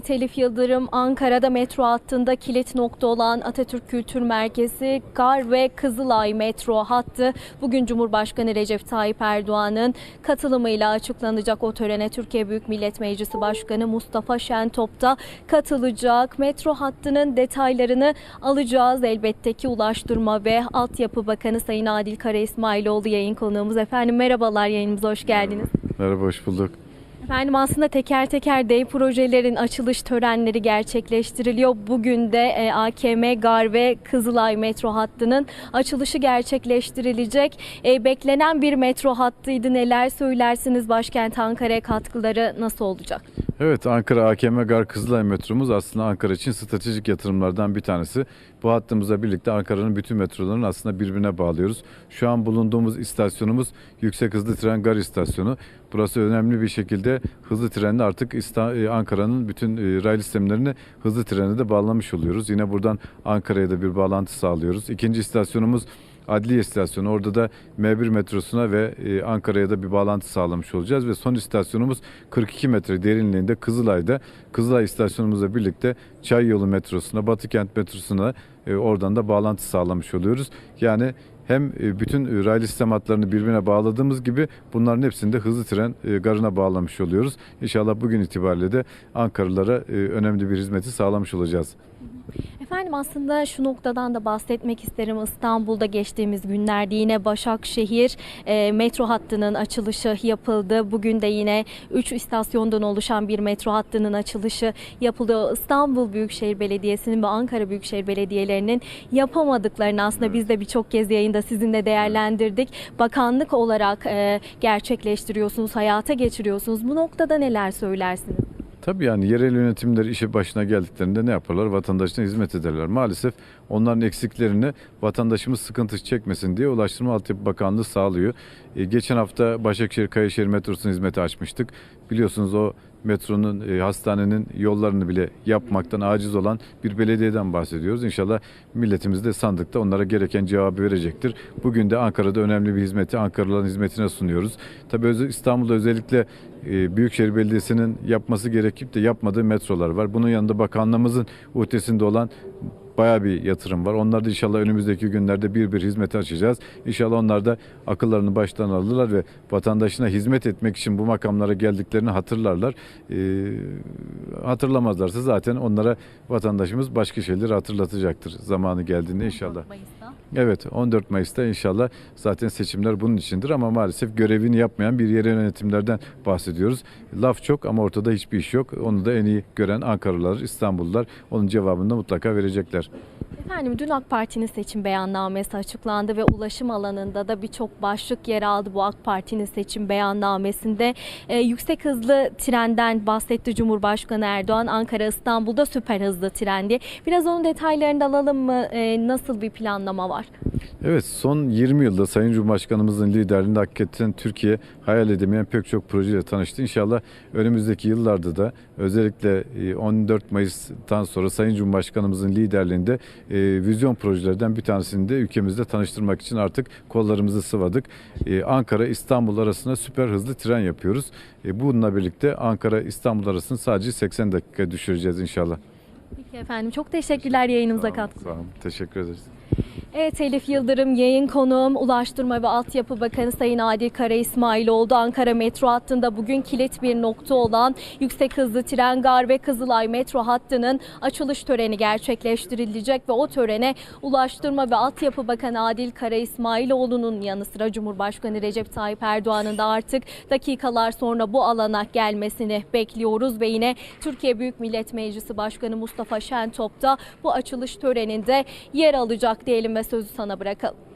Telif Yıldırım Ankara'da metro hattında kilit nokta olan Atatürk Kültür Merkezi Gar ve Kızılay metro hattı bugün Cumhurbaşkanı Recep Tayyip Erdoğan'ın katılımıyla açıklanacak o törene Türkiye Büyük Millet Meclisi Başkanı Mustafa Şentop da katılacak. Metro hattının detaylarını alacağız. Elbette ki Ulaştırma ve Altyapı Bakanı Sayın Adil Kara İsmailoğlu yayın konuğumuz. Efendim merhabalar yayınımıza hoş geldiniz. Merhaba, hoş bulduk. Efendim aslında teker teker dev projelerin açılış törenleri gerçekleştiriliyor. Bugün de e, AKM Gar ve Kızılay metro hattının açılışı gerçekleştirilecek. E, beklenen bir metro hattıydı. Neler söylersiniz? Başkent Ankara'ya katkıları nasıl olacak? Evet, Ankara AKM Gar Kızılay metromuz aslında Ankara için stratejik yatırımlardan bir tanesi. Bu hattımızla birlikte Ankara'nın bütün metrolarını aslında birbirine bağlıyoruz. Şu an bulunduğumuz istasyonumuz yüksek hızlı tren gar istasyonu. Burası önemli bir şekilde hızlı trenle artık e, Ankara'nın bütün e, raylı sistemlerini hızlı trene de bağlamış oluyoruz. Yine buradan Ankara'ya da bir bağlantı sağlıyoruz. İkinci istasyonumuz Adliye istasyonu. Orada da M1 metrosuna ve e, Ankara'ya da bir bağlantı sağlamış olacağız ve son istasyonumuz 42 metre derinliğinde Kızılay'da. Kızılay istasyonumuzla birlikte Çay Yolu metrosuna, Batıkent metrosuna oradan da bağlantı sağlamış oluyoruz. Yani hem e, bütün e, raylı sistem hatlarını birbirine bağladığımız gibi bunların hepsini de hızlı tren e, garına bağlamış oluyoruz. İnşallah bugün itibariyle de Ankaralılara önemli bir hizmeti sağlamış olacağız. Efendim aslında şu noktadan da bahsetmek isterim. İstanbul'da geçtiğimiz günlerde yine Başakşehir e, metro hattının açılışı yapıldı. Bugün de yine 3 istasyondan oluşan bir metro hattının açılışı yapıldı. İstanbul Büyükşehir Belediyesi'nin ve Ankara Büyükşehir Belediyelerinin yapamadıklarını aslında biz de birçok kez yayında sizinle değerlendirdik. Bakanlık olarak e, gerçekleştiriyorsunuz, hayata geçiriyorsunuz. Bu noktada neler söylersiniz? Tabii yani yerel yönetimler işe başına geldiklerinde ne yaparlar? Vatandaşına hizmet ederler. Maalesef onların eksiklerini vatandaşımız sıkıntı çekmesin diye Ulaştırma Altyapı Bakanlığı sağlıyor. E, geçen hafta Başakşehir Kayaşehir metrosunun hizmeti açmıştık. Biliyorsunuz o metronun, e, hastanenin yollarını bile yapmaktan aciz olan bir belediyeden bahsediyoruz. İnşallah milletimiz de sandıkta onlara gereken cevabı verecektir. Bugün de Ankara'da önemli bir hizmeti Ankaralıların hizmetine sunuyoruz. Tabii İstanbul'da özellikle e, Büyükşehir Belediyesi'nin yapması gerekip de yapmadığı metrolar var. Bunun yanında bakanlığımızın uhdesinde olan bayağı bir yatırım var. Onlar da inşallah önümüzdeki günlerde bir bir hizmete açacağız. İnşallah onlar da akıllarını baştan alırlar ve vatandaşına hizmet etmek için bu makamlara geldiklerini hatırlarlar. Ee, hatırlamazlarsa zaten onlara vatandaşımız başka şeyleri hatırlatacaktır zamanı geldiğinde inşallah. Mayıs'ta. Evet 14 Mayıs'ta inşallah zaten seçimler bunun içindir ama maalesef görevini yapmayan bir yerel yönetimlerden bahsediyoruz. Laf çok ama ortada hiçbir iş yok. Onu da en iyi gören Ankaralılar, İstanbullular onun cevabını da mutlaka verecekler. Efendim dün AK Parti'nin seçim beyannamesi açıklandı ve ulaşım alanında da birçok başlık yer aldı bu AK Parti'nin seçim beyannamesinde. Ee, yüksek hızlı trenden bahsetti Cumhurbaşkanı Erdoğan. Ankara İstanbul'da süper hızlı tren diye. Biraz onun detaylarını alalım mı? Ee, nasıl bir planlama var? Evet son 20 yılda Sayın Cumhurbaşkanımızın liderliğinde hakikaten Türkiye hayal edemeyen pek çok projeyle tanıştı. İnşallah önümüzdeki yıllarda da özellikle e, 14 Mayıs'tan sonra Sayın Cumhurbaşkanımızın liderliğinde e, vizyon projelerden bir tanesini de ülkemizde tanıştırmak için artık kollarımızı sıvadık. E, Ankara İstanbul arasında süper hızlı tren yapıyoruz. E, bununla birlikte Ankara İstanbul arasını sadece 80 dakika düşüreceğiz inşallah. Peki efendim çok teşekkürler yayınımıza katkınız. Sağ olun. Teşekkür ederiz. Evet Elif Yıldırım yayın konuğum Ulaştırma ve Altyapı Bakanı Sayın Adil Kara İsmailoğlu Ankara metro hattında bugün kilit bir nokta olan yüksek hızlı tren Gar ve Kızılay metro hattının açılış töreni gerçekleştirilecek ve o törene Ulaştırma ve Altyapı Bakanı Adil Kara İsmailoğlu'nun yanı sıra Cumhurbaşkanı Recep Tayyip Erdoğan'ın da artık dakikalar sonra bu alana gelmesini bekliyoruz ve yine Türkiye Büyük Millet Meclisi Başkanı Mustafa Şentop da bu açılış töreninde yer alacak diyelim ve sözü sana bırakalım.